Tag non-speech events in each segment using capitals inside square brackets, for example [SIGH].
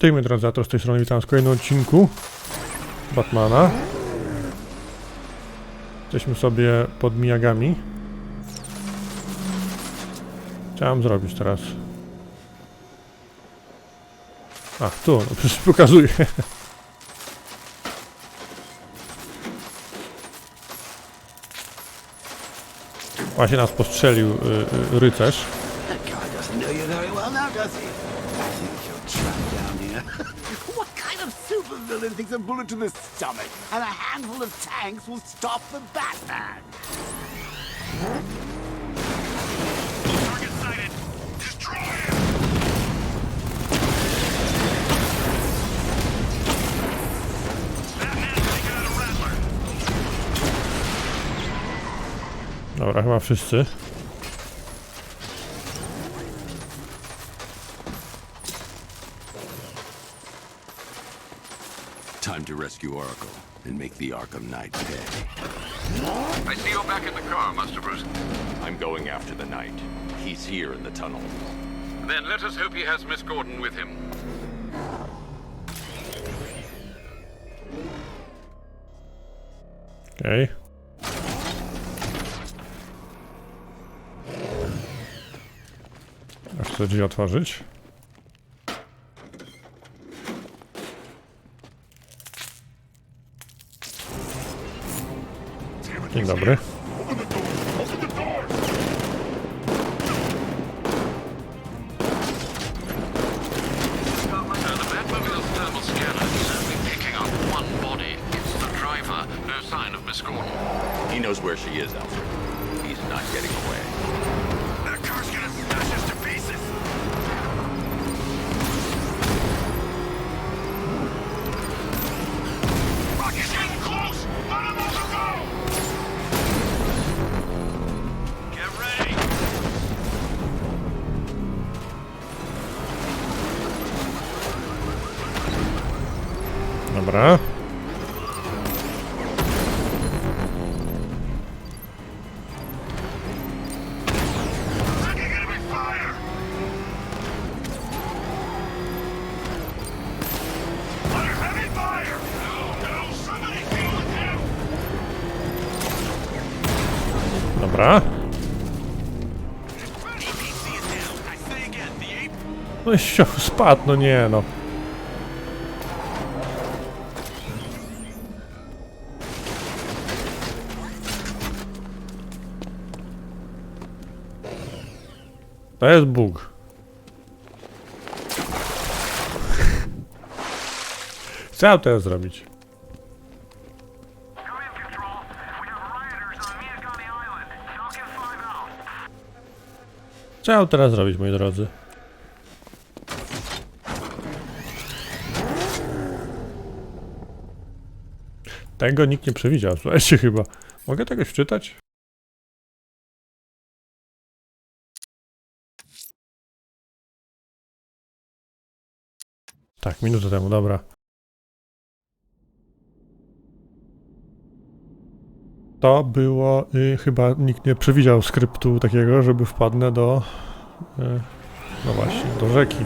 Cześć moi drodzy, a z tej strony witam w kolejnym odcinku Batmana. Jesteśmy sobie pod Miyagami. Chciałem zrobić teraz. Ach, tu, no przecież pokazuję. Właśnie nas postrzelił y, y, rycerz. Supervillain thinks a bullet to the stomach and a handful of tanks will stop the Batman? Target sighted. Destroy him! Batman's taking out a Rattler. Dobra, chyba wszyscy. To rescue Oracle and make the Arkham Knight pay. I see you back in the car, Master Bruce. I'm going after the Knight. He's here in the tunnel. Then let us hope he has Miss Gordon with him. Okay. Aż chcę drzwi otworzyć. Dzień dobry. The ape No [LAUGHS] spadł, no nie no. To jest bóg. Chciałem to zrobić. Come in, Control. We have rioters on Miyagami Island. Falcon 5 out. Chciałem teraz zrobić, moi drodzy. Tego nikt nie przewidział, słuchajcie chyba. Mogę tego wczytać? Tak, minutę temu, dobra. To było, y, chyba nikt nie przewidział skryptu takiego, żeby wpadnę do, y, no właśnie, do rzeki.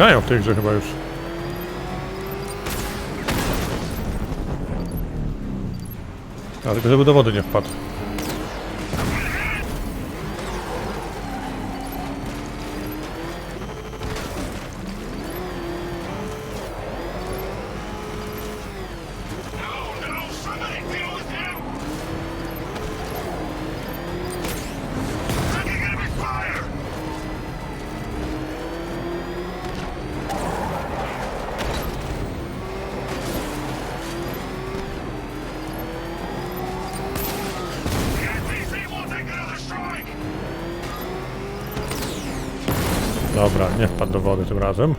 Przyklinają w tej grze chyba już. A, tylko żeby do wody nie wpadł. Me?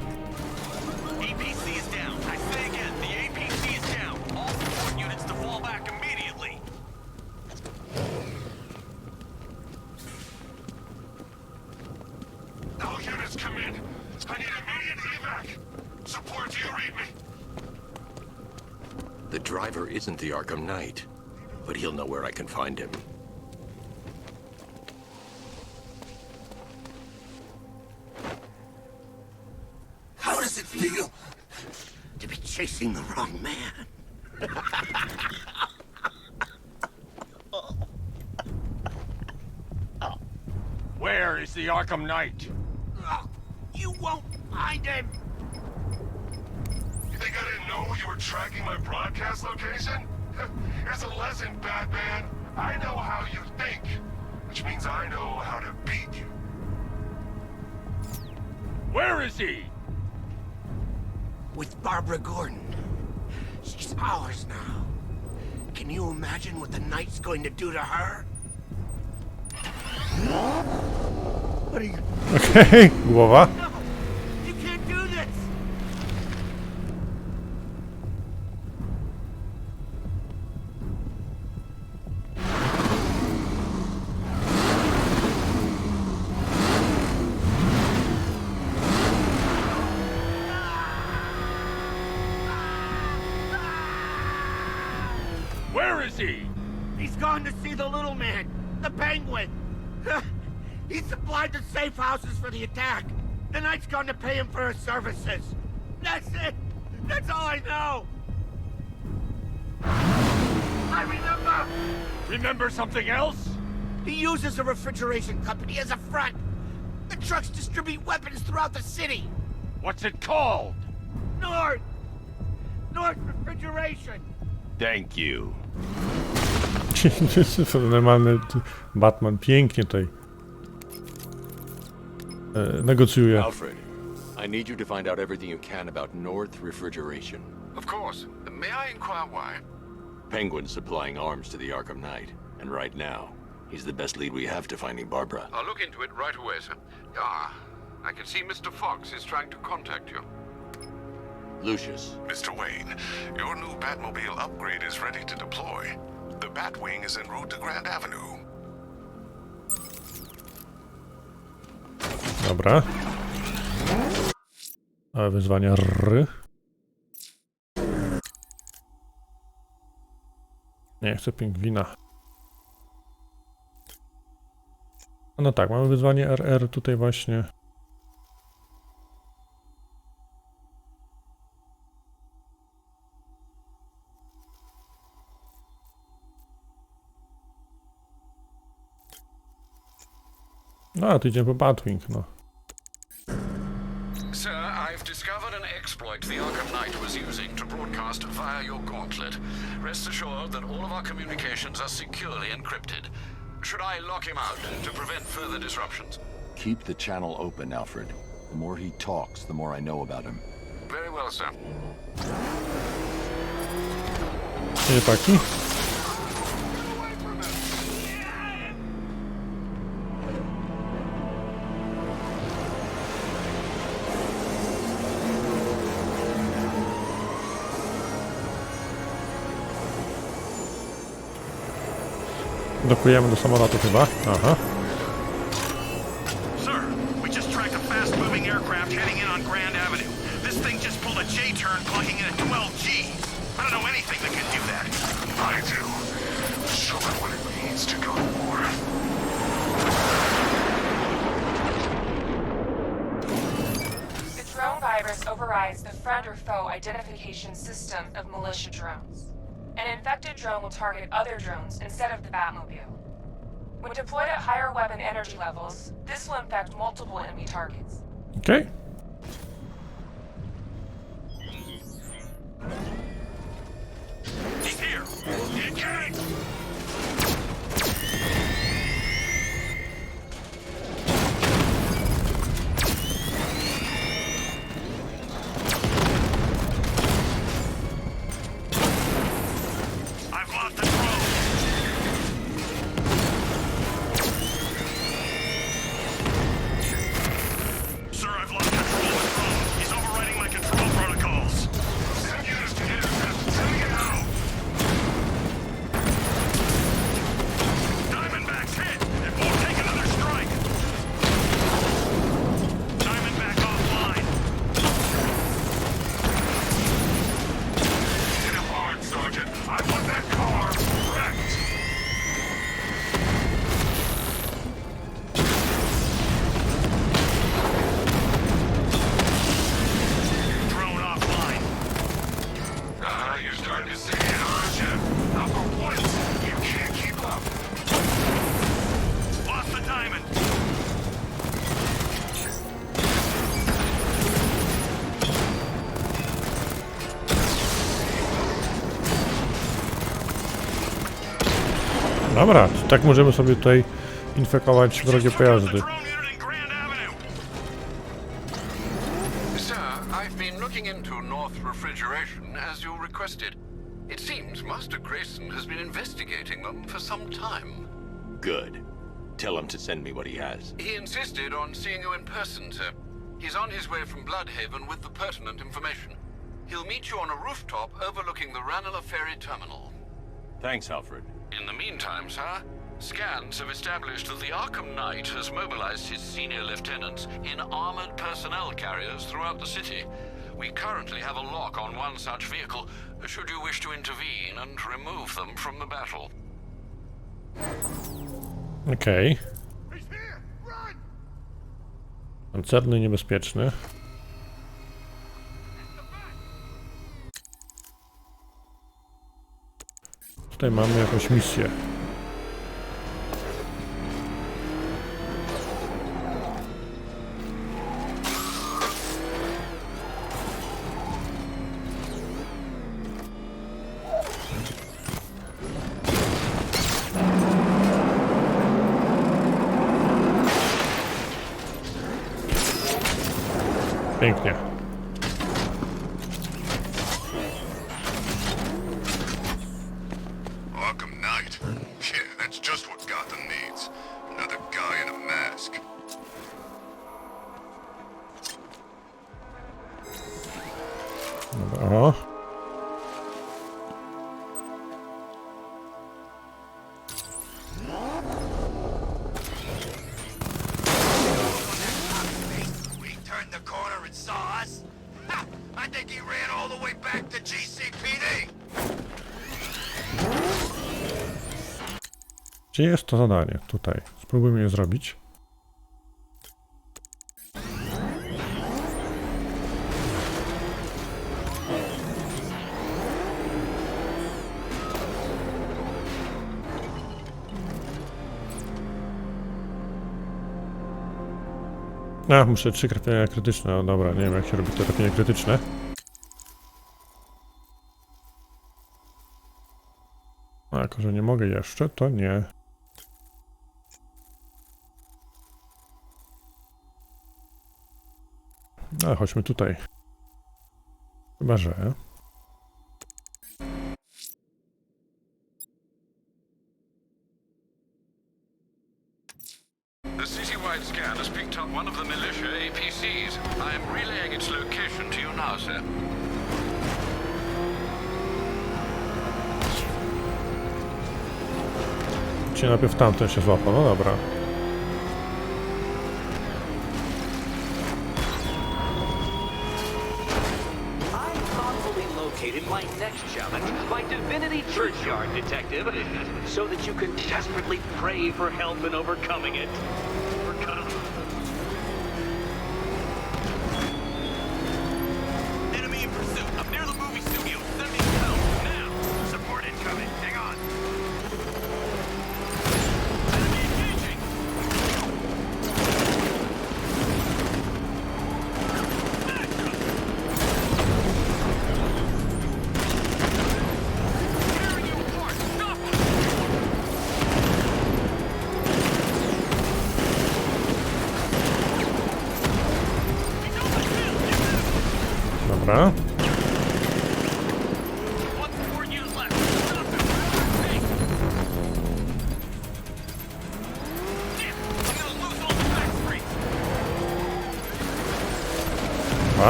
The driver isn't the Arkham Knight, but he'll know where I can find him. Chasing the wrong man? Where is the Arkham Knight? Oh, you won't find him. You think I didn't know you were tracking my broadcast location? [LAUGHS] Here's a lesson, Batman. I know how you think, which means I know how to beat you. Where is he? With Barbara Gordon. She's ours now. Can you imagine what the Knight's going to do to her? What are you? Okej, głowa. He's gone to see the little man, the penguin. he supplied the safe houses for the attack. The Knight's gone to pay him for his services. That's it. That's all I know. I remember. Remember something else? He uses a refrigeration company as a front. The trucks distribute weapons throughout the city. What's it called? North. North Refrigeration. Thank you. [LAUGHS] Normalny t- Batman pięknie tutaj e, negocjuje. Alfred, I need you to find out everything you can about North Refrigeration. Of course. May I inquire why? Penguin's supplying arms to the Arkham Knight, and right now, he's the best lead we have to finding Barbara. I'll look into it right away, sir. Ah, I can see Mr. Fox is trying to contact you. Lucius, Mr. Wayne, your new Batmobile upgrade is ready to deploy. The Batwing is en route to Grand Avenue. Dobra. Ale wyzwania R. Nie chcę pingwina. No tak, mamy wyzwanie RR tutaj właśnie. No, a tu idziemy po Batwing, no. Sir, I've discovered an exploit the Arkham Knight was using to broadcast via your gauntlet. Rest assured that all of our communications are securely encrypted. Should I lock him out to prevent further disruptions? keep the channel open, Alfred. The more he talks, the more I know about him. Very well, sir. Nie taki? Dokujemy do samolotu chyba. Aha. Sir, we just tracked a fast-moving aircraft heading in on Grand Avenue. This thing just pulled a J-turn clocking in at 12 Gs. I don't know anything that can do that. I do. Show it what it means to go north. The drone virus overrides the friend or foe identification system of militia drones. An infected drone will target other drones instead of the Batmobile. When deployed at higher weapon energy levels, this will infect multiple enemy targets. Okay. He's here. Engage! Dobra, tak możemy sobie tutaj infekować out the pojazdy. It seems Master Grayson has been investigating them for some time. Good. Tell him to send me what he has. He insisted on seeing you in person, sir. He's on his way from Bloodhaven with the pertinent information. He'll meet you on a rooftop overlooking the Ranelagh Ferry Terminal. Thanks, Alfred. In the meantime, sir, scans have established that the Arkham Knight has mobilized his senior lieutenants in armored personnel carriers throughout the city. We currently have a lock on one such vehicle, should you wish to intervene and remove them from the battle. Okej. He's here! Run! Pancerny, niebezpieczny. Tutaj mamy jakąś misję. Gdzie jest to zadanie? Tutaj. Spróbujmy je zrobić. A, muszę trzy trafienia krytyczne. No dobra, nie wiem jak się robi to trafienie krytyczne. A jako, że nie mogę jeszcze, to nie. A, chodźmy tutaj. Chyba, że... The citywide scan has picked up one of the militia APCs. I am relaying its location to you now, sir. Czy najpierw tamten się złapał? No dobra. Located my next challenge, my Divinity Churchyard Detective, so that you can desperately pray for help in overcoming it.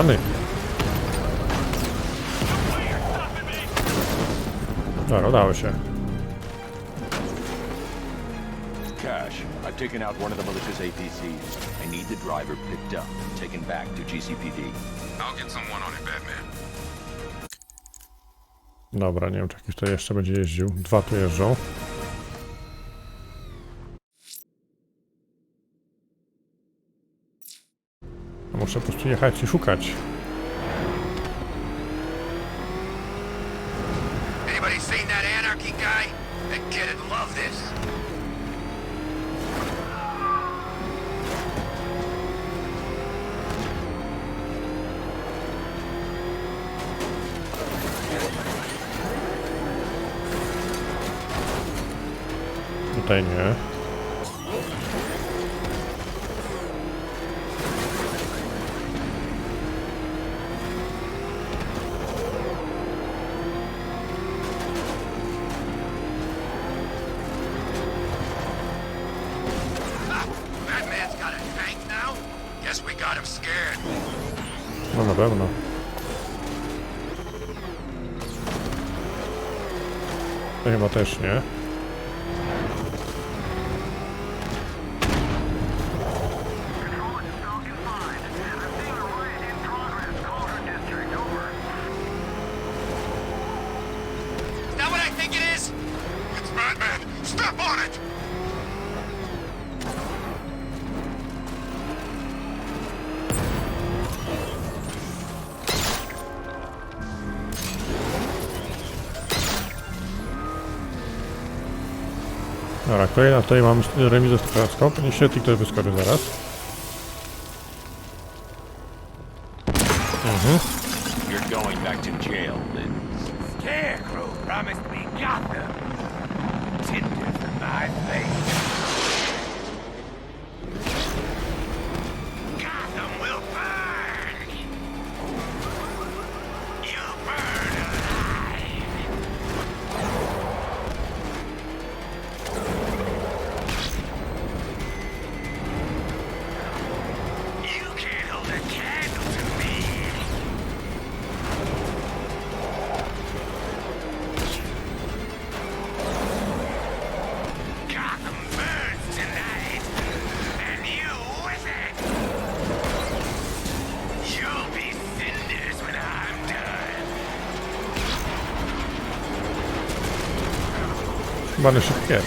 Me. Dobra, udało się. Cash, I've taken out one of the militia's APCs. I need the driver picked up and taken back to GCPD. I'll get someone on it, Batman. Dobra, nie wiem czy jakiś tutaj jeszcze będzie jeździł. Dwa tu jeżdżą. Muszę po prostu jechać i szukać. Anybody seen that anarchy guy? That kid'd love this. Him scared. No na pewno. Chyba też nie. Kolejna tutaj mam remizę z Traską. Niestety ktoś wyskoczy zaraz. You're going back to jail, Lynn. Scarecrow promised. Tinder for my face. Bara nu köket.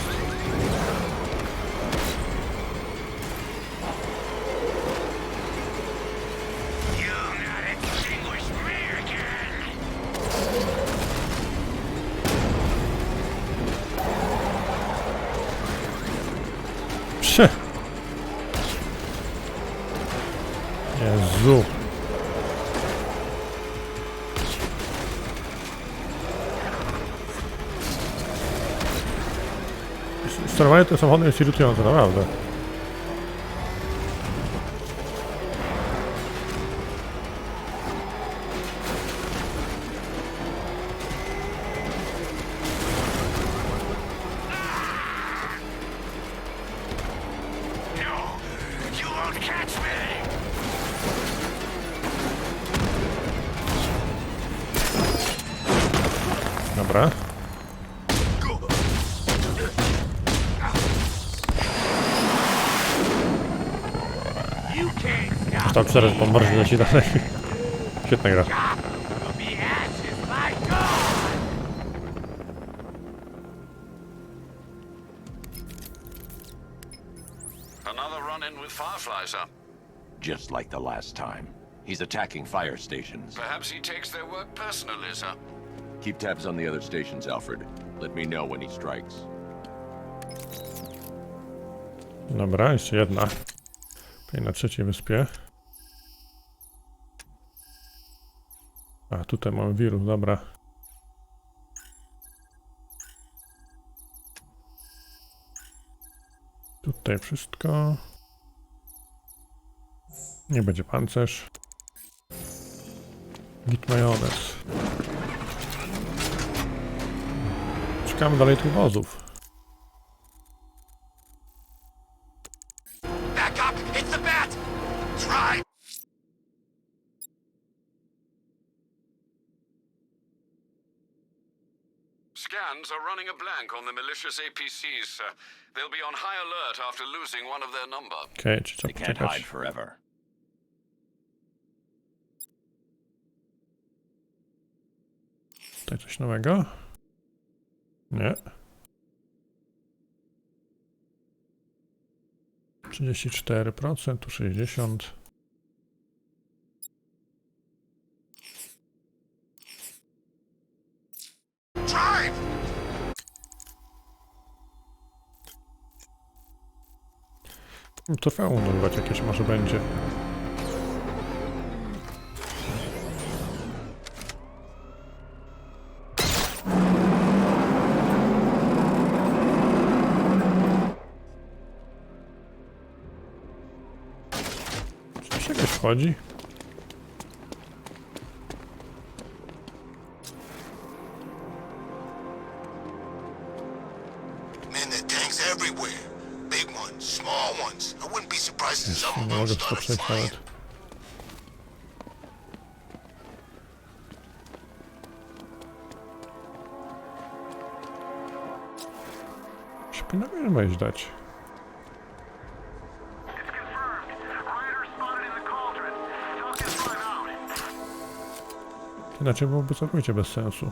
Jezu. Obserwowanie to są one instytucjonujące, naprawdę. Can't stop Stał cztery, po morze leci dalej. Świetna gra. will be ashes by dawn. Another run-in with Firefly, sir. Just like the last time. He's attacking fire stations. Perhaps he takes their work personally, sir. Keep tabs on the other stations, Alfred. Let me know when he strikes. Dobra, jeszcze jedna. Tutaj na trzeciej wyspie. A, tutaj mamy wirus, dobra. Tutaj wszystko. Nie będzie pancerz. Git majonez. Czekamy dalej tych wozów. Back up! It's the bat! Try! Scans are running a blank on the malicious APCs, sir. Uh, they'll be on high alert after losing one of their number. Okej, czy trzeba They can't hide poczekać? forever. Tutaj coś nowego? Nie. 34%, tu 60%. Drive! No, Trofeum dorwać jakieś może będzie. Czy się chodzi? To przejść nawet. Się powinno wejść dać. It's confirmed. Rider spotted in the cauldron. Falcon 5 out. Inaczej byłoby całkowicie bez sensu.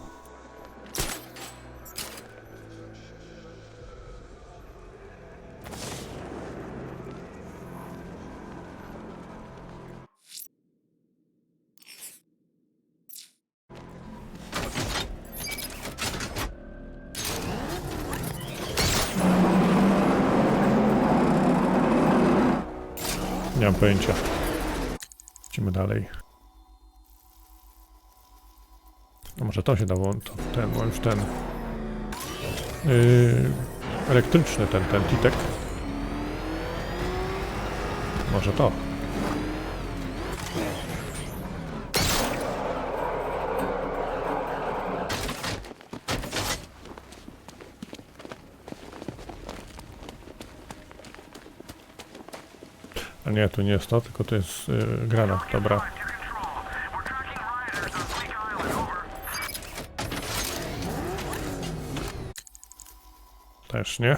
Pojęcia. Idziemy dalej. A może to się dało, to ten, bo już ten yy, elektryczny ten, ten titek. Może to. Nie, to nie jest to, tylko to jest yy, granat, dobra. Też nie.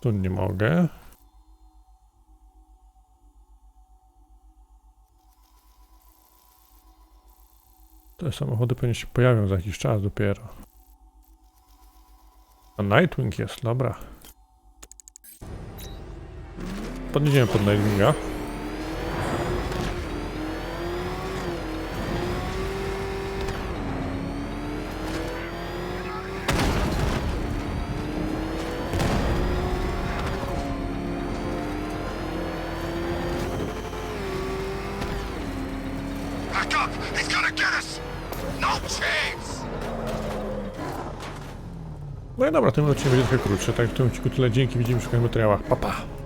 Tu nie mogę. Te samochody pewnie się pojawią za jakiś czas dopiero. A Nightwing jest, dobra. Podjedziemy pod Nightwinga. Tym odcinek będzie trochę krótszy, tak w tym odcinku tyle. Dzięki, widzimy się w kolejnych materiałach. Pa, pa!